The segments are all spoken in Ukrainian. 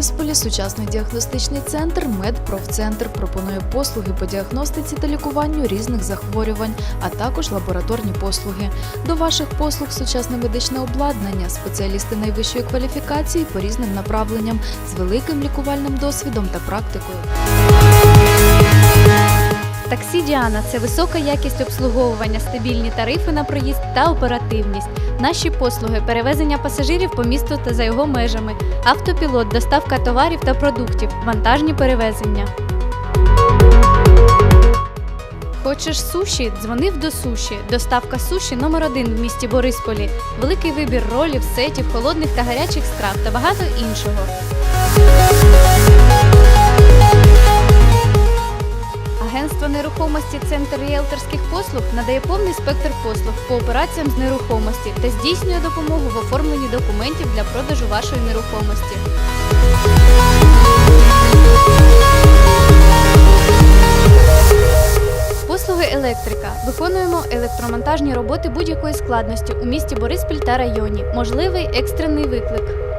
Сучасний діагностичний центр Медпрофцентр пропонує послуги по діагностиці та лікуванню різних захворювань, а також лабораторні послуги. До ваших послуг сучасне медичне обладнання, спеціалісти найвищої кваліфікації по різним направленням з великим лікувальним досвідом та практикою. Таксі це висока якість обслуговування, стабільні тарифи на проїзд та оперативність. Наші послуги перевезення пасажирів по місту та за його межами, автопілот, доставка товарів та продуктів, вантажні перевезення. Хочеш суші? Дзвонив до суші. Доставка суші номер один в місті Борисполі. Великий вибір ролів, сетів, холодних та гарячих страв та багато іншого. Центр послуг надає повний спектр послуг по операціям з нерухомості та здійснює допомогу в оформленні документів для продажу вашої нерухомості. Послуги електрика. Виконуємо електромонтажні роботи будь-якої складності у місті Бориспіль та районі. Можливий екстрений виклик.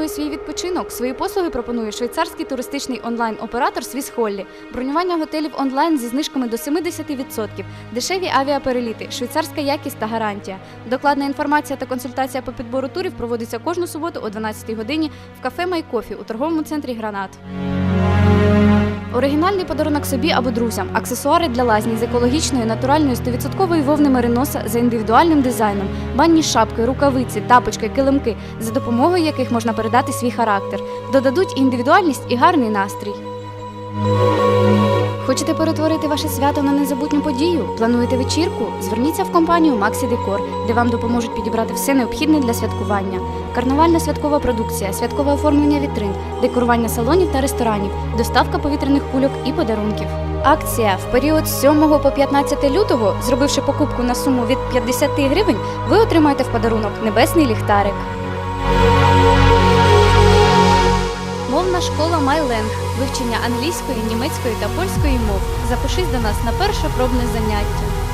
Планує свій відпочинок, свої послуги пропонує швейцарський туристичний онлайн-оператор Свісхоллі. Бронювання готелів онлайн зі знижками до 70%, дешеві авіапереліти, швейцарська якість та гарантія. Докладна інформація та консультація по підбору турів проводиться кожну суботу о 12 годині в кафе Майкофі у торговому центрі Гранат. Оригінальний подарунок собі або друзям, аксесуари для лазні з екологічної, натуральної 100% вовни мериноса за індивідуальним дизайном, банні шапки, рукавиці, тапочки, килимки, за допомогою яких можна передати свій характер, додадуть індивідуальність і гарний настрій. Хочете перетворити ваше свято на незабутню подію? Плануєте вечірку? Зверніться в компанію Maxi Decor, де вам допоможуть підібрати все необхідне для святкування. Карнавальна святкова продукція, святкове оформлення вітрин, декорування салонів та ресторанів, доставка повітряних кульок і подарунків. Акція в період з 7 по 15 лютого, зробивши покупку на суму від 50 гривень, ви отримаєте в подарунок небесний ліхтарик. Школа MyLang. Вивчення англійської, німецької та польської мов. Запишись до нас на перше пробне заняття.